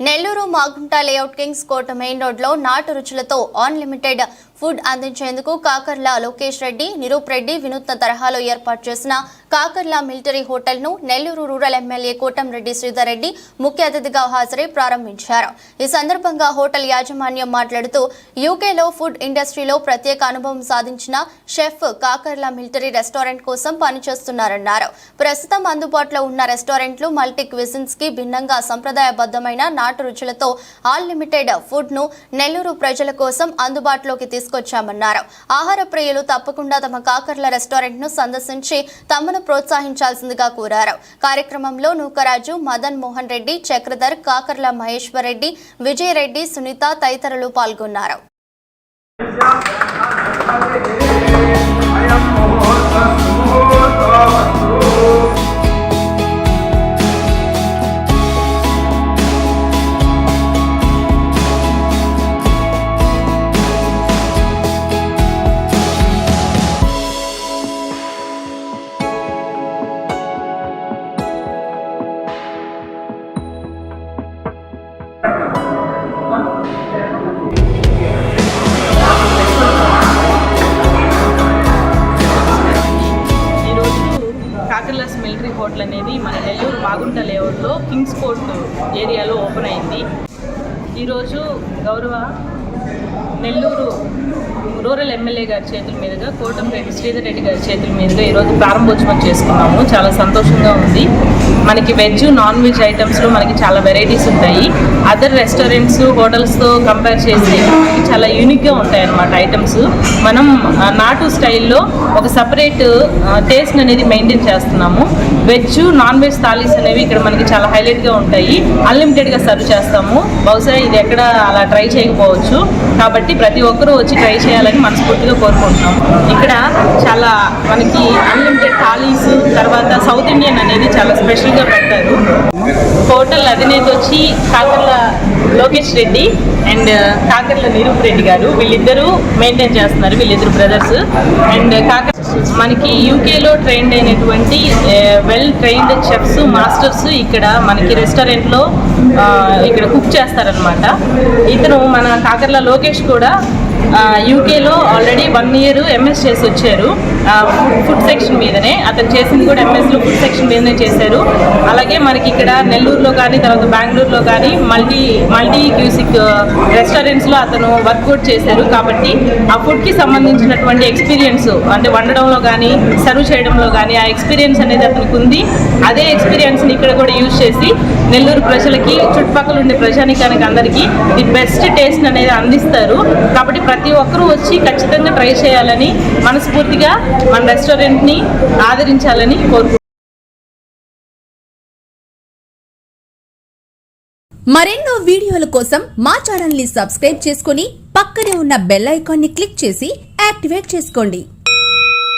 Nellore Magunta layout kings కోట main రోడ్లో నాటు రుచులతో అన్లిమిటెడ్ ఫుడ్ అందించేందుకు కాకర్ల లోకేష్ రెడ్డి నిరూప్ రెడ్డి వినూత్న తరహాలో ఏర్పాటు చేసిన కాకర్ల మిలిటరీ హోటల్ను నెల్లూరు రూరల్ ఎమ్మెల్యే కోటంరెడ్డి శ్రీధర్ రెడ్డి ముఖ్య అతిథిగా హాజరై ప్రారంభించారు. ఈ సందర్భంగా హోటల్ యాజమాన్యం మాట్లాడుతూ యూకేలో ఫుడ్ ఇండస్ట్రీలో ప్రత్యేక అనుభవం సాధించిన షెఫ్ కాకర్ల మిలిటరీ రెస్టారెంట్ కోసం పనిచేస్తున్నారన్నారు. ప్రస్తుతం అందుబాటులో ఉన్న రెస్టారెంట్లు మల్టీ క్విజిన్స్కి భిన్నంగా సంప్రదాయబద్ధమైన నాటు రుచులతో ఆల్ లిమిటెడ్ ఫుడ్ను నెల్లూరు ప్రజల కోసం అందుబాటులోకి తీసుకొచ్చామన్నారు. ఆహార ప్రియులు తప్పకుండా తమ కాకర్ల రెస్టారెంట్ను సందర్శించి తమను ప్రోత్సహించాల్సిందిగా కోరారు. కార్యక్రమంలో నూకరాజు మదన్ మోహన్ రెడ్డి చక్రధర్ కాకర్ల మహేశ్వర్ రెడ్డి విజయరెడ్డి సునీత తదితరులు పాల్గొన్నారు. హోటల్ అనేది మన నెల్లూరు మాగుంట లేఅవుట్లో కింగ్స్ కోర్ట్ ఏరియాలో ఓపెన్ అయింది. ఈరోజు గౌరవ నెల్లూరు రూరల్ ఎమ్మెల్యే గారి చేతుల మీదుగా కోటంరెడ్డి శ్రీధర్ రెడ్డి గారి చేతుల మీదుగా ఈరోజు ప్రారంభోత్సవం చేసుకున్నాము. చాలా సంతోషంగా ఉంది. మనకి వెజ్ నాన్ వెజ్ ఐటమ్స్లో మనకి చాలా వెరైటీస్ ఉంటాయి. అదర్ రెస్టారెంట్స్ హోటల్స్తో కంపేర్ చేసి చాలా యూనిక్గా ఉంటాయి అన్నమాట ఐటమ్స్. మనం నాటు స్టైల్లో ఒక సపరేట్ టేస్ట్ అనేది మెయింటైన్ చేస్తున్నాము. వెజ్ నాన్ వెజ్ థాలీస్ అనేవి ఇక్కడ మనకి చాలా హైలైట్గా ఉంటాయి. అన్లిమిటెడ్గా సర్వ్ చేస్తాము. బహుశా ఇది ఎక్కడ అలా ట్రై చేయకపోవచ్చు. కాబట్టి ప్రతి ఒక్కరూ వచ్చి ట్రై చేయాలని మనస్ఫూర్తిగా కోరుకుంటున్నాము. ఇక్కడ చాలా మనకి అన్లిమిటెడ్ థాలీస్ తర్వాత సౌత్ ఇండియన్ అనేది చాలా స్పెషల్గా పెడతారు హోటల్ అధినేత వచ్చి కాకర్ల లోకేష్ రెడ్డి అండ్ uh, కాకర్ల నిరూప్ రెడ్డి గారు. వీళ్ళిద్దరూ మెయింటైన్ చేస్తున్నారు వీళ్ళిద్దరు బ్రదర్స్ అండ్ కాకర్ మనకి యూకేలో ట్రైన్డ్ అయినటువంటి వెల్ ట్రైన్డ్ చెఫ్స్ మాస్టర్స్ ఇక్కడ మనకి రెస్టారెంట్లో uh, ఇక్కడ కుక్ చేస్తారనమాట ఇతను మన కాకర్ల లోకేష్ కూడా యూకేలో ఆల్రెడీ వన్ ఇయర్ ఎంఎస్ చేసి వచ్చారు. ఫుడ్ సెక్షన్ మీద. అతను చేసింది కూడా ఎంఎస్లో ఫుడ్ సెక్షన్ మీదనే చేశారు. అలాగే మనకి ఇక్కడ నెల్లూరులో కానీ తర్వాత బెంగళూరులో కానీ మల్టీ మల్టీ క్యూసిక్ రెస్టారెంట్స్లో అతను వర్కౌట్ చేశారు. కాబట్టి ఆ ఫుడ్కి సంబంధించినటువంటి ఎక్స్పీరియన్స్ అంటే వండడంలో కానీ సర్వ్ చేయడంలో కానీ ఆ ఎక్స్పీరియన్స్ అనేది అతనికి ఉంది. అదే ఎక్స్పీరియన్స్ని ఇక్కడ కూడా యూజ్ చేసి నెల్లూరు ప్రజలకి చుట్టుపక్కల ఉండే ప్రజానికానికి అందరికీ ది బెస్ట్ టేస్ట్ అనేది అందిస్తారు. కాబట్టి ప్రతి ఒక్కరూ వచ్చి ఖచ్చితంగా ట్రై చేయాలని మనస్ఫూర్తిగా మన రెస్టారెంట్ని ఆదరించాలని కోరుకుంటున్నాను. మరెన్నో వీడియోల కోసం మా ఛానల్ని సబ్స్క్రైబ్ చేసుకుని పక్కనే ఉన్న బెల్ ఐకాన్ని క్లిక్ చేసి యాక్టివేట్ చేసుకోండి.